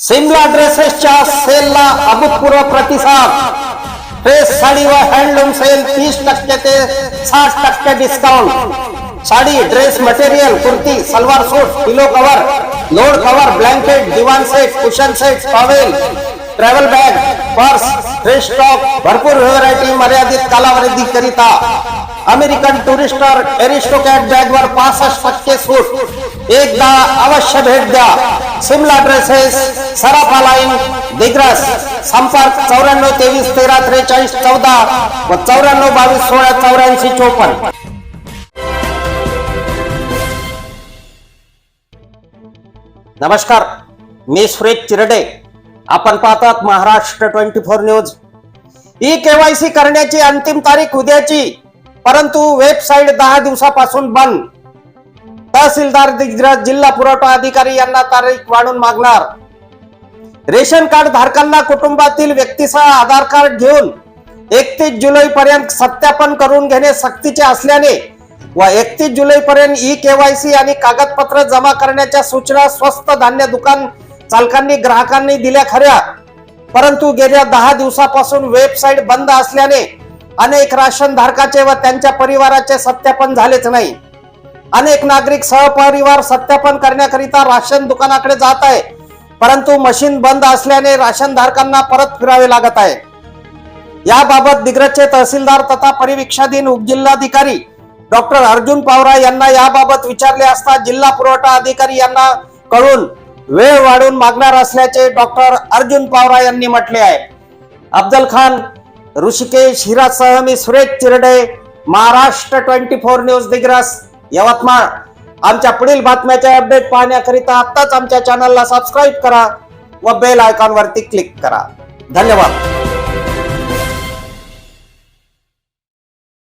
सिमला ड्रेसेसच्या सेलला अभूतपूर्व प्रतिसाद. ड्रेस साडी व हँडलूम सेल तीस टक्के ते साठ टक्के discount sari dress material kurti salwar suit pillow cover load cover blanket divan set cushion set towel travel bag purse fresh stock भरपूर व्हरायटी मर्यादित कालावधी करिता अमेरिकन टुरिस्टर एरिस्टोकॅट बॅग वर पासष्ट टक्के सूट. एकदा अवश्य भेट द्या. सिमला ड्रेसेस सराफा लाईन दिग्रस संपर्क चौऱ्याण्णव तेवीस तेरा त्रेचाळीस चौदा व चौऱ्याण्णव बावीस सोळा चौऱ्याऐंशी चोपन्न. नमस्कार मी सुरेश चिरडे. आपण पाहतात Maharashtra twenty four news. E KYC करण्याची अंतिम तारीख उद्याची परंतु वेबसाईट दहा दिवसापासून बंद. तहसीलदार दिग्रज जिल्हा पुरवठा अधिकारी यांना तारीख वाढून मागणार. रेशन कार्ड धारकांना कुटुंबातील व्यक्तीसह आधार कार्ड घेऊन एकतीस जुलै पर्यंत सत्यापन करून घेणे सक्तीचे असल्याने व एकतीस जुलै पर्यंत ई केवायसी आणि कागदपत्र जमा करण्याच्या सूचना स्वस्त धान्य दुकान चालकांनी ग्राहकांनी दिल्या खऱ्या. परंतु गेल्या दहा दिवसापासून वेबसाईट बंद असल्याने अनेक राशन धारकाचे व त्यांच्या परिवाराचे सत्यापन झालेच नाही. अनेक नागरिक सहपरिवार सत्यापन करण्याकरिता राशन दुकानाकडे जात आहे. परंतु मशीन बंद असल्याने राशन धारकांना परत फिरावे लागत आहे. याबाबत दिग्रजचे तहसीलदार तथा परिवीक्षाधीन उपजिल्हाधिकारी डॉक्टर अर्जुन पावरा यांना याबाबत विचारले असता जिल्हा पुरवठा अधिकारी यांना कळून वेळ वाढवून मागणार असल्याचे डॉक्टर अर्जुन पावरा यांनी म्हटले आहे. अफजल खान ऋषिकेश हिरासह मी Suresh Chirde Maharashtra twenty four news Digras Yavatmal. आमच्या पुढील बातम्याचे अपडेट पाहण्याकरिता आत्ताच आमच्या चॅनलला सबस्क्राईब करा व बेल आयकॉनवरती क्लिक करा. धन्यवाद.